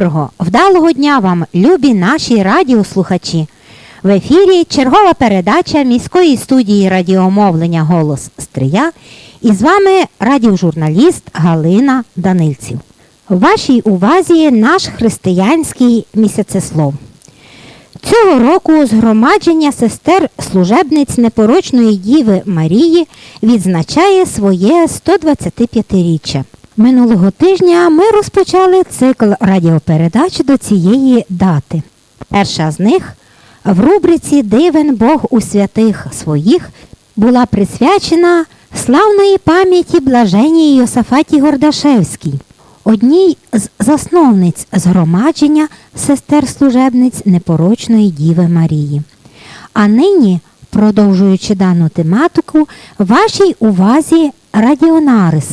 Доброго, вдалого дня вам, любі наші радіослухачі. В ефірі чергова передача міської студії радіомовлення Голос Стрия і з вами радіожурналіст Галина Данильців. В вашій увазі наш християнський місяцеслов. Цього року згромадження сестер служебниць непорочної Діви Марії відзначає своє 125-річчя. Минулого тижня ми розпочали цикл радіопередач до цієї дати. Перша з них в рубриці Дивен Бог у святих своїх була присвячена славної пам'яті блаженній Йосафаті Гордашевській, одній з засновниць згромадження сестер служебниць непорочної Діви Марії. А нині, продовжуючи дану тематику, вашій увазі радіонарис.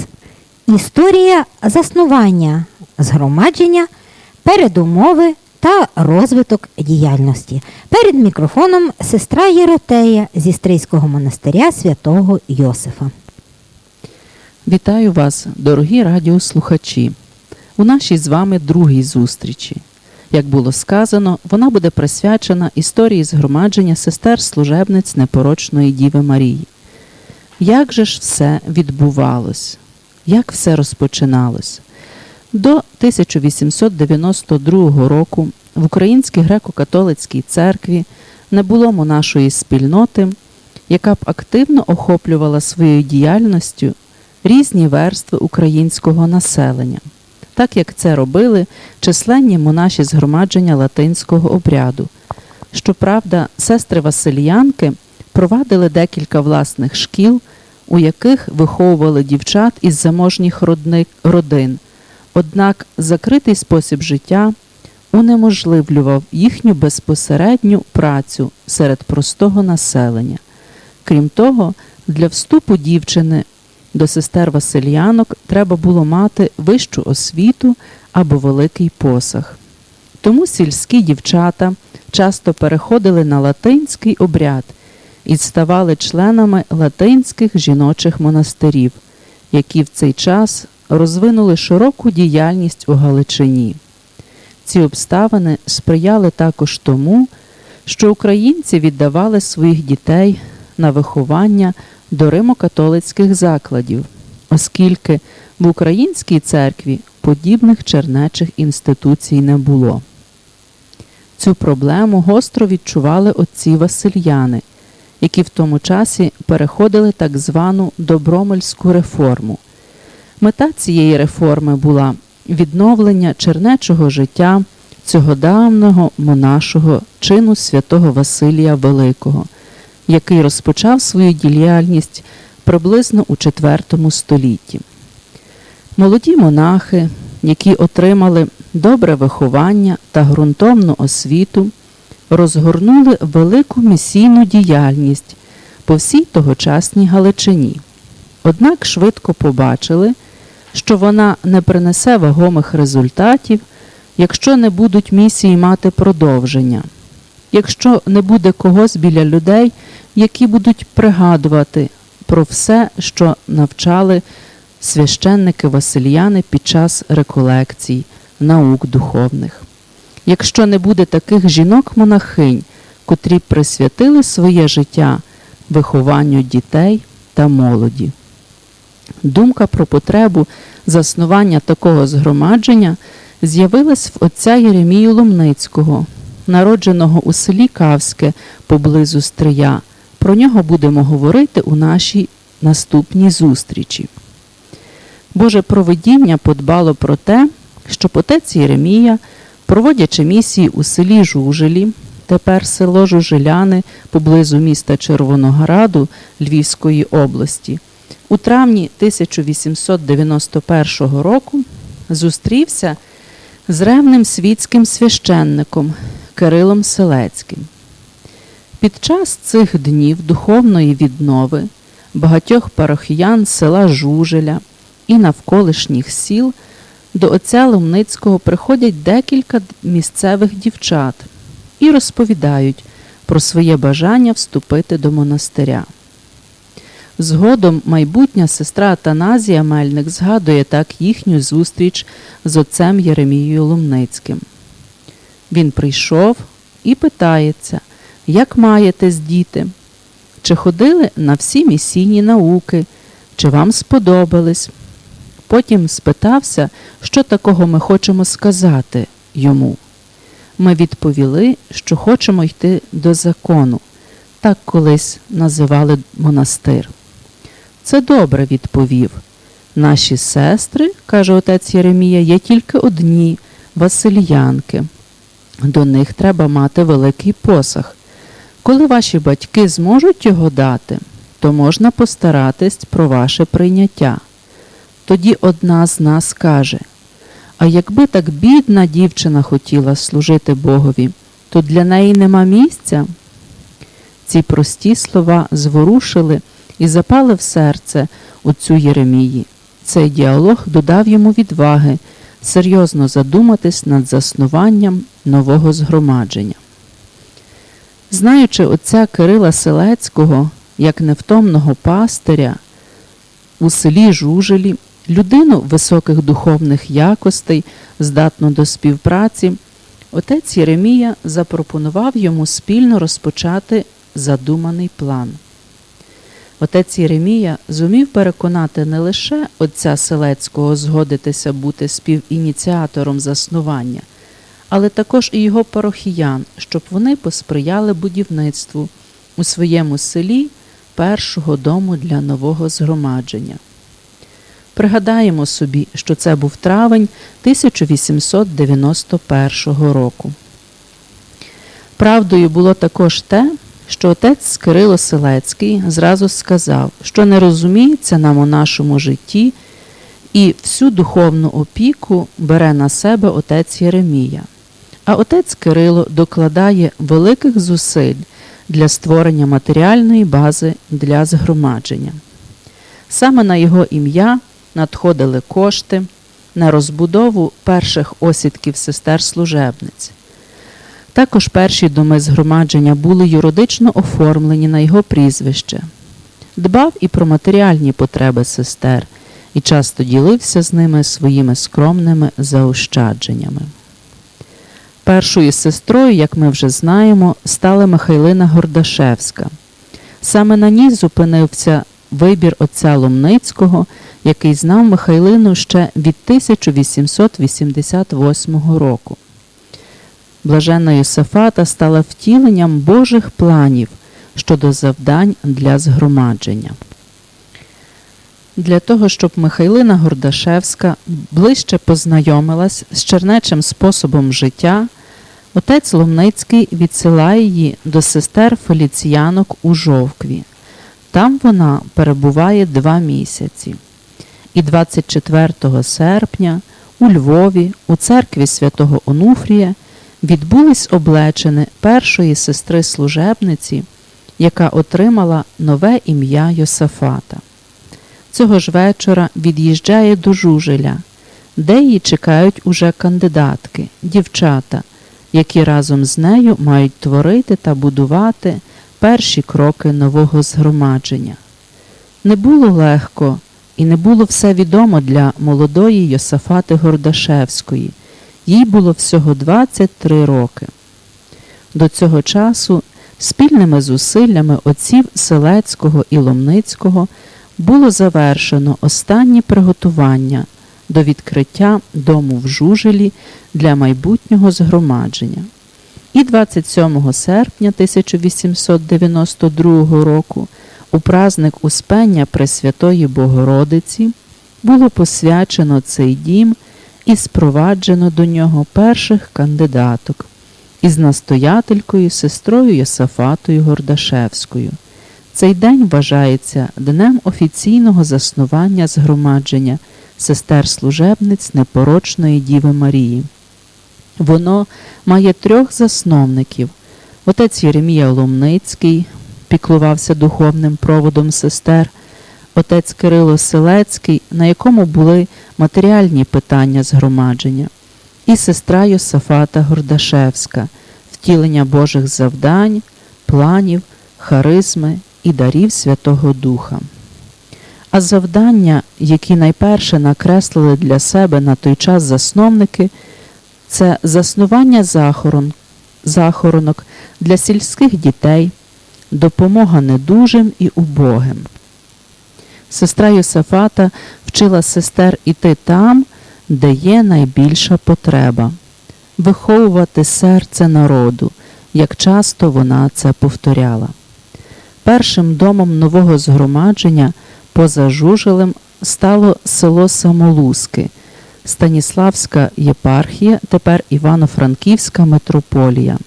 Історія заснування згромадження, передумови та розвиток діяльності. Перед мікрофоном сестра Єротея зі Стрийського монастиря святого Йосифа. Вітаю вас, дорогі радіослухачі, у нашій з вами другій зустрічі. Як було сказано, вона буде присвячена історії згромадження сестер служебниць непорочної Діви Марії. Як же ж все відбувалось? Як все розпочиналось? До 1892 року в Українській греко-католицькій церкві не було монашої спільноти, яка б активно охоплювала своєю діяльністю різні верстви українського населення, так як це робили численні монаші згромадження латинського обряду. Щоправда, сестри Васильянки провадили декілька власних шкіл, у яких виховували дівчат із заможніх родин. Однак закритий спосіб життя унеможливлював їхню безпосередню працю серед простого населення. Крім того, для вступу дівчини до сестер Васильянок треба було мати вищу освіту або великий посаг. Тому сільські дівчата часто переходили на латинський обряд і ставали членами латинських жіночих монастирів, які в цей час розвинули широку діяльність у Галичині. Ці обставини сприяли також тому, що українці віддавали своїх дітей на виховання до римо-католицьких закладів, оскільки в українській церкві подібних чернечих інституцій не було. Цю проблему гостро відчували отці Васильяни, які в тому часі переходили так звану добромельську реформу. Мета цієї реформи була відновлення чернечого життя цього давнього монашого чину святого Василія Великого, який розпочав свою діяльність приблизно у IV столітті. Молоді монахи, які отримали добре виховання та ґрунтовну освіту, розгорнули велику місійну діяльність по всій тогочасній Галичині. Однак швидко побачили, що вона не принесе вагомих результатів, якщо не будуть місії мати продовження, якщо не буде когось біля людей, які будуть пригадувати про все, що навчали священники Васильяни під час реколекцій, наук духовних. Якщо не буде таких жінок-монахинь, котрі присвятили своє життя вихованню дітей та молоді. Думка про потребу заснування такого згромадження з'явилась в отця Єремію Ломницького, народженого у селі Кавське поблизу Стрия. Про нього будемо говорити у нашій наступній зустрічі. Боже провидіння подбало про те, щоб отець Єремія, проводячи місії у селі Жужелі, тепер село Жужеляни поблизу міста Червонограду Львівської області, у травні 1891 року зустрівся з ревним світським священником Кирилом Селецьким. Під час цих днів духовної віднови багатьох парохіян села Жужеля і навколишніх сіл до отця Ломницького приходять декілька місцевих дівчат і розповідають про своє бажання вступити до монастиря. Згодом майбутня сестра Атаназія Мельник згадує так їхню зустріч з отцем Єремією Лумницьким. Він прийшов і питається, як маєтесь, діти? Чи ходили на всі місійні науки, чи вам сподобались? Потім спитався, що такого ми хочемо сказати йому. Ми відповіли, що хочемо йти до закону. Так колись називали монастир. Це добре, відповів. Наші сестри, каже отець Єремія, є тільки одні Васильянки. До них треба мати великий посах. Коли ваші батьки зможуть його дати, то можна постаратись про ваше прийняття. Тоді одна з нас каже: А якби так бідна дівчина хотіла служити Богові, то для неї нема місця. Ці прості слова зворушили і запали в серце отцю Єремії. Цей діалог додав йому відваги серйозно задуматись над заснуванням нового згромадження. Знаючи отця Кирила Селецького як невтомного пастиря у селі Жужелі, людину високих духовних якостей, здатну до співпраці, отець Єремія запропонував йому спільно розпочати задуманий план. Отець Єремія зумів переконати не лише отця Селецького згодитися бути співініціатором заснування, але також і його парохіян, щоб вони посприяли будівництву у своєму селі першого дому для нового згромадження. Пригадаємо собі, що це був травень 1891 року. Правдою було також те, що отець Кирило Селецький зразу сказав, що не розуміється нам у нашому житті, і всю духовну опіку бере на себе отець Єремія. А отець Кирило докладає великих зусиль для створення матеріальної бази для згромадження. Саме на його ім'я надходили кошти на розбудову перших осідків сестер служебниць. Також перші доми згромадження були юридично оформлені на його прізвище. Дбав і про матеріальні потреби сестер і часто ділився з ними своїми скромними заощадженнями. Першою сестрою, як ми вже знаємо, стала Михайлина Гордашевська. Саме на ній зупинився вибір отця Ломницького, який знав Михайлину ще від 1888 року. Блаженна Йосифата стала втіленням Божих планів щодо завдань для згромадження. Для того, щоб Михайлина Гордашевська ближче познайомилась з чернечим способом життя, отець Ломницький відсилає її до сестер Феліціянок у Жовкві. Там вона перебуває два місяці. І 24 серпня у Львові, у церкві святого Онуфрія, відбулись облечини першої сестри служебниці, яка отримала нове ім'я Йосафата. Цього ж вечора від'їжджає до Жужеля, де її чекають уже кандидатки, дівчата, які разом з нею мають творити та будувати перші кроки нового згромадження. Не було легко і не було все відомо для молодої Йосафати Гордашевської. Їй було всього 23 роки. До цього часу спільними зусиллями отців Селецького і Ломницького було завершено останні приготування до відкриття дому в Жужелі для майбутнього згромадження. І 27 серпня 1892 року у праздник Успення Пресвятої Богородиці було посвячено цей дім і спроваджено до нього перших кандидаток із настоятелькою сестрою Йосафатою Гордашевською. Цей день вважається днем офіційного заснування згромадження сестер служебниць непорочної Діви Марії. Воно має трьох засновників. Отець Єремія Ломницький піклувався духовним проводом сестер, отець Кирило Селецький, на якому були матеріальні питання згромадження, і сестра Йосафата Гордашевська, втілення Божих завдань, планів, харизми і дарів Святого Духа. А завдання, які найперше накреслили для себе на той час засновники, це заснування захорон, захоронок для сільських дітей, допомога недужим і убогим. Сестра Йосифата вчила сестер іти там, де є найбільша потреба, виховувати серце народу, як часто вона це повторяла. Першим домом нового згромадження поза Жужелем стало село Самолузки, Станіславська єпархія, тепер Івано-Франківська митрополія.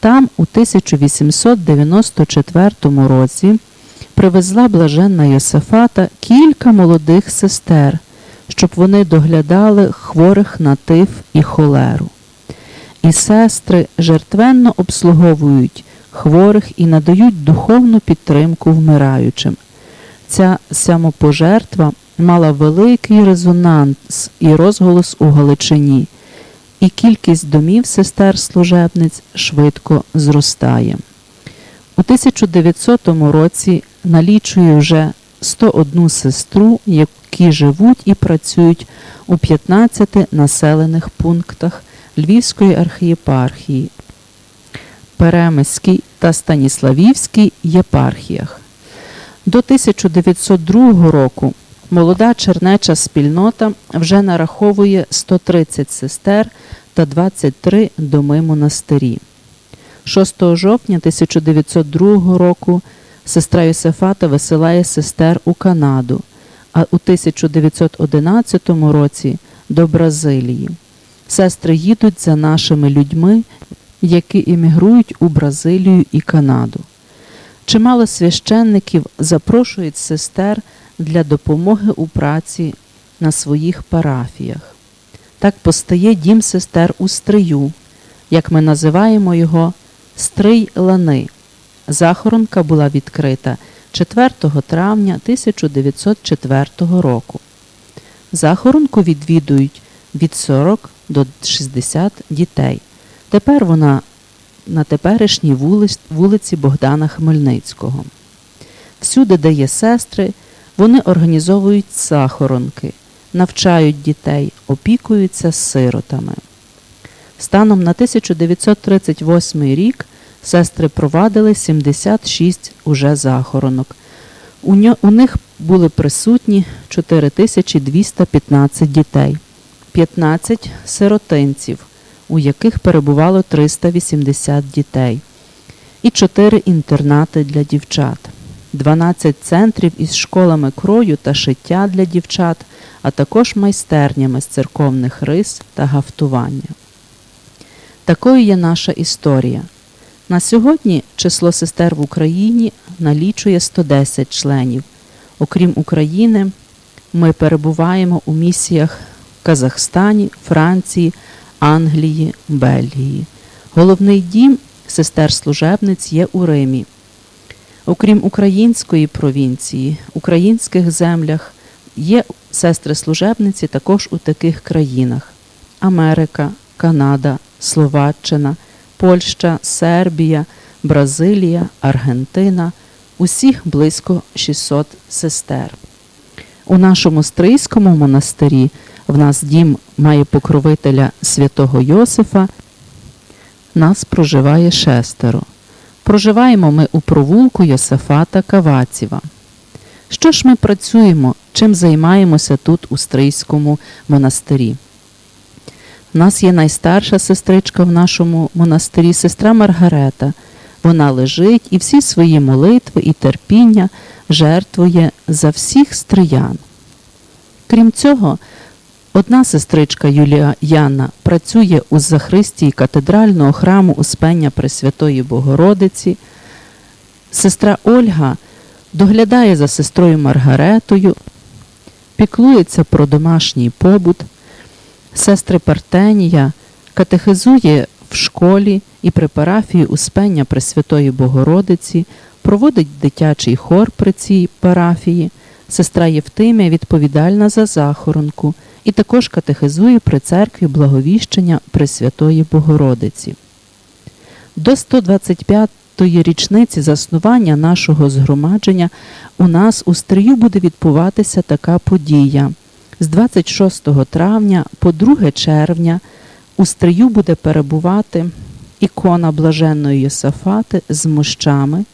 Там у 1894 році привезла блаженна Йосифата кілька молодих сестер, щоб вони доглядали хворих на тиф і холеру. І сестри жертвенно обслуговують хворих і надають духовну підтримку вмираючим. Ця самопожертва мала великий резонанс і розголос у Галичині, і кількість домів сестер служебниць швидко зростає. У 1900 році налічує вже 101 сестру, які живуть і працюють у 15 населених пунктах Львівської архієпархії, Перемиській та Станіславівській єпархіях. До 1902 року молода чернеча спільнота вже нараховує 130 сестер та 23 доми монастирі. 6 жовтня 1902 року сестра Йосифата висилає сестер у Канаду, а у 1911 році до Бразилії. Сестри їдуть за нашими людьми, які іммігрують у Бразилію і Канаду. Чимало священників запрошують сестер для допомоги у праці на своїх парафіях. Так постає дім сестер у Стрию, як ми називаємо його Стрий Лани. Захоронка була відкрита 4 травня 1904 року. Захоронку відвідують від 40 до 60 дітей. Тепер вона на теперішній вулиці Богдана Хмельницького. Всюди, де є сестри, вони організовують захоронки, навчають дітей, опікуються сиротами. Станом на 1938 рік сестри провадили 76 уже захоронок. У, ньо, у них були присутні 4215 дітей, 15 сиротинців, у яких перебувало 380 дітей, і 4 інтернати для дівчат, 12 центрів із школами крою та шиття для дівчат, а також майстернями з церковних рис та гафтування. Такою є наша історія. На сьогодні число сестер в Україні налічує 110 членів. Окрім України, ми перебуваємо у місіях в Казахстані, Франції, Англії, Бельгії. Головний дім сестер служебниць є у Римі. Окрім української провінції, українських землях є сестри служебниці також у таких країнах: Америка, Канада, Словаччина, Польща, Сербія, Бразилія, Аргентина, усіх близько 600 сестер. У нашому стрийському монастирі в нас дім має покровителя святого Йосифа. Нас проживає шестеро. Проживаємо ми у провулку Йосифата Каваціва. Що ж ми працюємо, чим займаємося тут у Стрийському монастирі? У нас є найстарша сестричка в нашому монастирі, сестра Маргарета. Вона лежить і всі свої молитви і терпіння жертвує за всіх стриян. Крім цього, одна сестричка Юлія Яна працює у Захристії катедрального храму Успення Пресвятої Богородиці. Сестра Ольга доглядає за сестрою Маргаретою, піклується про домашній побут. Сестри Партенія катехизує в школі і при парафії Успення Пресвятої Богородиці, проводить дитячий хор при цій парафії. Сестра Євтимія відповідальна за захоронку і також катехизує при церкві благовіщення Пресвятої Богородиці. До 125 200-ї річниці заснування нашого згромадження у нас у Стрию буде відбуватися така подія. З 26 травня по 2 червня у Стрию буде перебувати ікона блаженної Йосафати з мощами,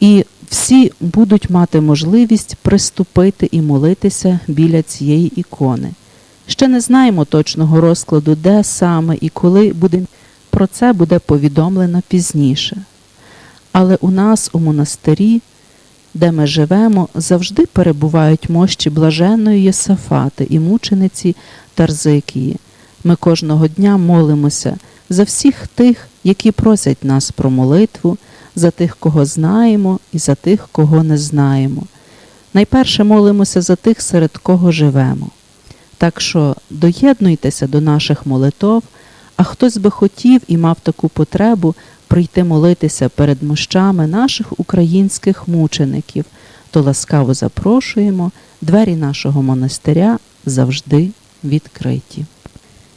і всі будуть мати можливість приступити і молитися біля цієї ікони. Ще не знаємо точного розкладу, де саме і коли буде. Про це буде повідомлено пізніше. Але у нас у монастирі, де ми живемо, завжди перебувають мощі блаженної Єсафати і мучениці Тарзикії. Ми кожного дня молимося за всіх тих, які просять нас про молитву, за тих, кого знаємо, і за тих, кого не знаємо. Найперше молимося за тих, серед кого живемо. Так що доєднуйтеся до наших молитов, а хтось би хотів і мав таку потребу прийти молитися перед мощами наших українських мучеників, то ласкаво запрошуємо, двері нашого монастиря завжди відкриті.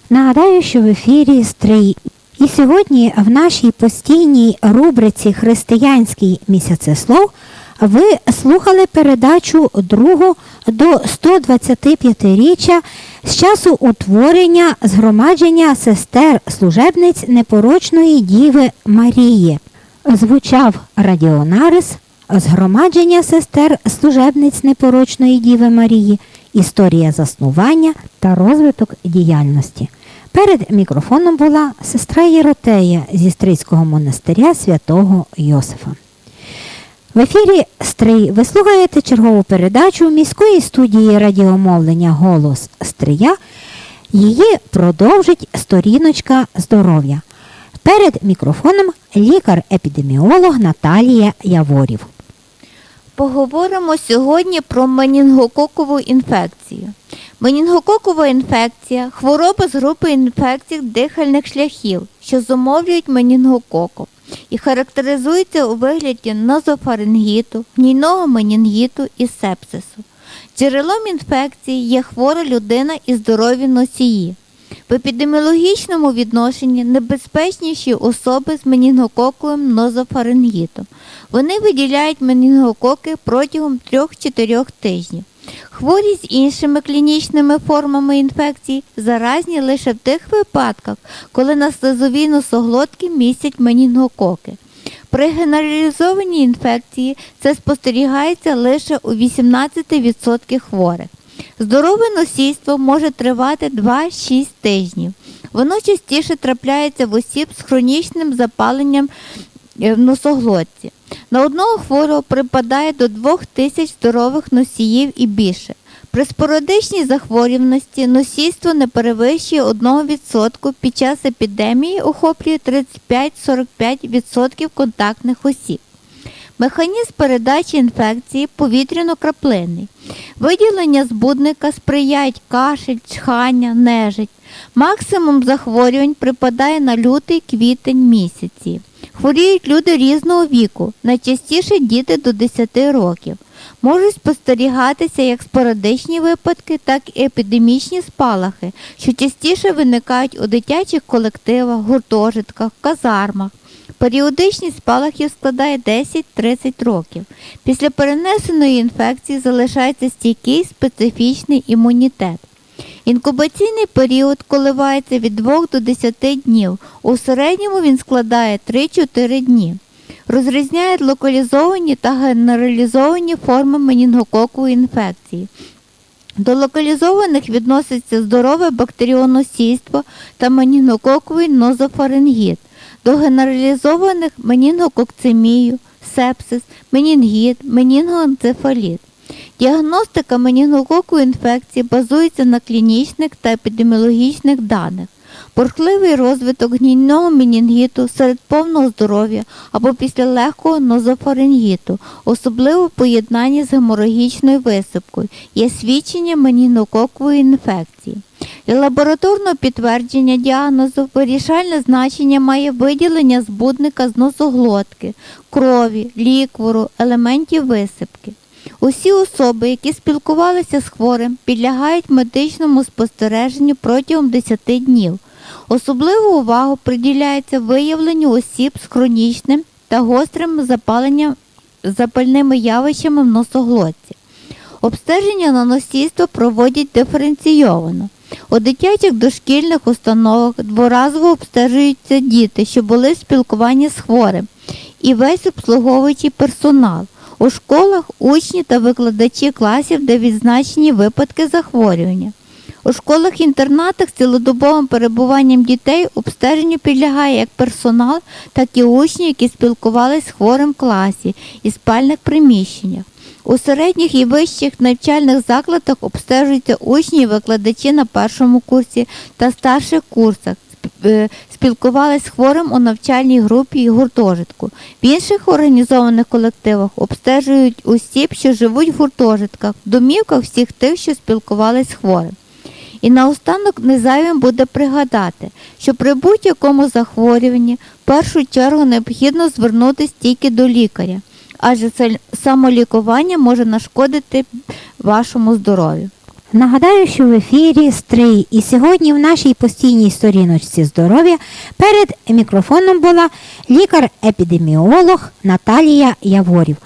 Нагадаю, що в ефірі Стрий. І сьогодні в нашій постійній рубриці Християнський місяцеслов ви слухали передачу другу до 125-річчя з часу утворення згромадження сестер служебниць непорочної Діви Марії. Звучав радіонарис згромадження сестер служебниць непорочної Діви Марії, історія заснування та розвиток діяльності. Перед мікрофоном була сестра Єротея зі Стрийського монастиря святого Йосифа. В ефірі Стрий ви слухаєте чергову передачу міської студії радіомовлення Голос Стрия. Її продовжить сторіночка здоров'я. Перед мікрофоном лікар-епідеміолог Наталія Яворів. Поговоримо сьогодні про менінгококову інфекцію. Менінгококова інфекція хвороба з групи інфекцій дихальних шляхів, що зумовлюють менінгококом і характеризується у вигляді нозофарингіту, гнійного менінгіту і сепсису. Джерелом інфекції є хвора людина і здорові носії. В епідеміологічному відношенні небезпечніші особи з менінгококовим нозофарингітом. Вони виділяють менінгококи протягом 3-4 тижнів. Хворі з іншими клінічними формами інфекції заразні лише в тих випадках, коли на слизовій носоглотки містять менінгококи. При генералізованій інфекції це спостерігається лише у 18% хворих. Здорове носійство може тривати 2-6 тижнів. Воно частіше трапляється в осіб з хронічним запаленням е, в носоглотці. На одного хворого припадає до 2 тисяч здорових носіїв і більше. При спорадичній захворюваності носійство не перевищує 1% під час епідемії охоплює 35-45% контактних осіб. Механізм передачі інфекції повітряно-краплинний. Виділення збудника сприяють кашель, чхання, нежить. Максимум захворювань припадає на лютий квітень місяці. Хворіють люди різного віку, найчастіше діти до 10 років. Можуть спостерігатися як спорадичні випадки, так і епідемічні спалахи, що частіше виникають у дитячих колективах, гуртожитках, казармах. Періодичність спалахів складає 10-30 років. Після перенесеної інфекції залишається стійкий специфічний імунітет. Інкубаційний період коливається від 2 до 10 днів. У середньому він складає 3-4 дні. Розрізняють локалізовані та генералізовані форми менінгококової інфекції. До локалізованих відноситься здорове бактеріоносійство та менінгококовий нозофарингіт. До генералізованих менінгококцемію, сепсис, менінгіт, менінгоенцефаліт. Діагностика менінгококової інфекції базується на клінічних та епідеміологічних даних. Бурхливий розвиток гнійного менінгіту серед повного здоров'я або після легкого нозофарингіту, особливо в поєднанні з геморагічною висипкою, є свідчення менінгококової інфекції. Для лабораторного підтвердження діагнозу вирішальне значення має виділення збудника з носоглотки, крові, ліквору, елементів висипки. Усі особи, які спілкувалися з хворим, підлягають медичному спостереженню протягом 10 днів. Особливу увагу приділяється виявленню осіб з хронічним та гострим запаленням запальними явищами в носоглотці. Обстеження на носійство проводять диференційовано. У дитячих дошкільних установах дворазово обстежуються діти, що були в спілкуванні з хворим, і весь обслуговуючий персонал. У школах учні та викладачі класів, де відзначені випадки захворювання. У школах-інтернатах з цілодобовим перебуванням дітей обстеженню підлягає як персонал, так і учні, які спілкувалися з хворим класі і спальних приміщеннях. У середніх і вищих навчальних закладах обстежуються учні і викладачі на першому курсі та старших курсах. Е, з хворим у навчальній групі і гуртожитку. В інших організованих колективах обстежують осіб, що живуть в гуртожитках, домівках всіх тих, що спілкувались з хворим. І наостанок незайвим буде пригадати, що при будь-якому захворюванні в першу чергу необхідно звернутися тільки до лікаря, адже це самолікування може нашкодити вашому здоров'ю. Нагадаю, що в ефірі Стрий, і сьогодні в нашій постійній сторіночці здоров'я перед мікрофоном була лікар-епідеміолог Наталія Яворів.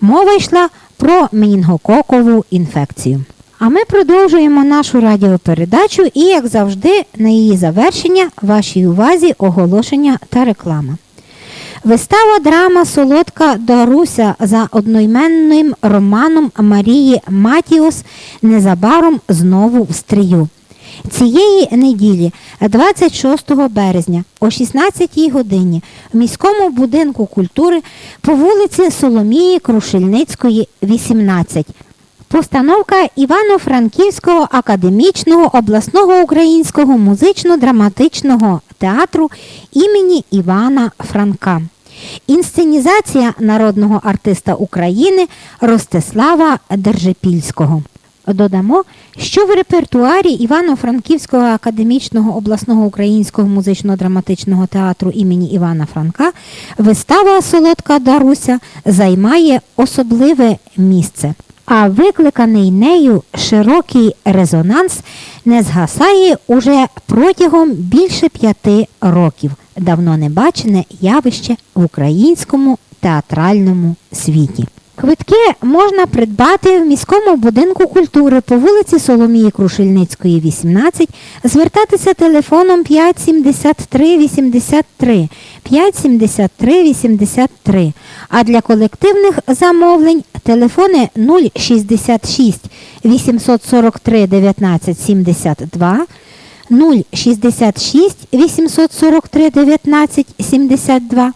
Мова йшла про менінгококову інфекцію. А ми продовжуємо нашу радіопередачу і, як завжди, на її завершення вашій увазі оголошення та реклама. Вистава драма Солодка Даруся за одноіменним романом Марії Матіос незабаром знову в стрію. Цієї неділі, 26 березня, о 16 годині, в міському будинку культури по вулиці Соломії Крушельницької, 18. Постановка Івано-Франківського академічного обласного українського музично-драматичного театру імені Івана Франка. Інсценізація народного артиста України Ростислава Держепільського. Додамо, що в репертуарі Івано-Франківського академічного обласного українського музично-драматичного театру імені Івана Франка вистава Солодка Даруся займає особливе місце. А викликаний нею широкий резонанс не згасає уже протягом більше п'яти років. Давно не бачене явище в українському театральному світі. Квитки можна придбати в міському будинку культури по вулиці Соломії Крушельницької, 18, звертатися телефоном 573 83 573 83, а для колективних замовлень телефони 066 843 19 72 066 843 19 72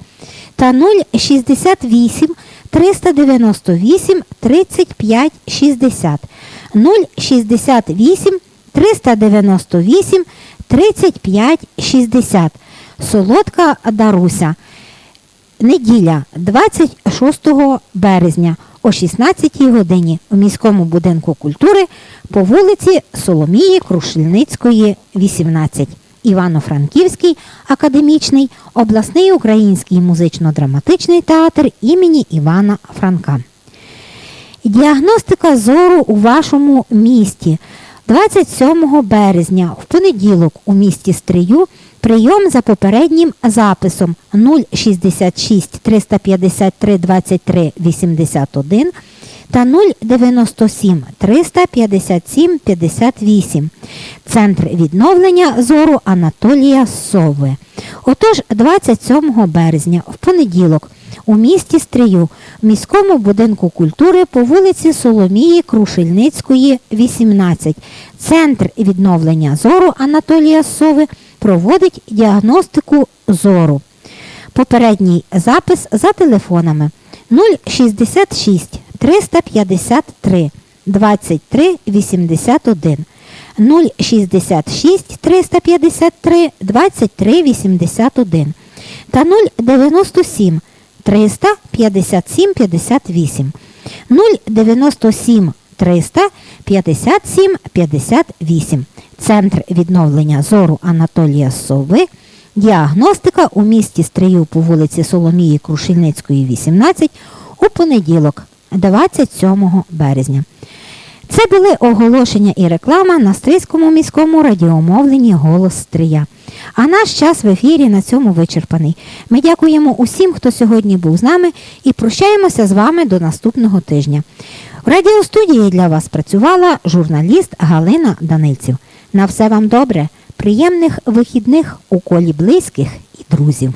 та 068 398 35 60 068 398 35 60 Солодка Даруся. Неділя 26 березня о 16 годині у міському будинку культури по вулиці Соломії Крушельницької, 18. Івано-Франківський академічний обласний український музично-драматичний театр імені Івана Франка. Діагностика зору у вашому місті. 27 березня в понеділок у місті Стрию прийом за попереднім записом 066 353 23 81 та 097 357 58. Центр відновлення зору Анатолія Сови. Отож, 27 березня в понеділок у місті Стрию, в міському будинку культури по вулиці Соломії Крушельницької, 18. Центр відновлення зору Анатолія Сови проводить діагностику зору. Попередній запис за телефонами 066 353 23 81 066 353 23 81 та 097 357 58 097 357 58 Центр відновлення зору Анатолія Сови. Діагностика у місті Стрию по вулиці Соломії Крушельницької, 18 у понеділок, 27 березня. Це були оголошення і реклама на Стрийському міському радіомовленні Голос Стрия. А наш час в ефірі на цьому вичерпаний. Ми дякуємо усім, хто сьогодні був з нами, і прощаємося з вами до наступного тижня. В радіостудії для вас працювала журналіст Галина Данильців. На все вам добре, приємних вихідних у колі близьких і друзів.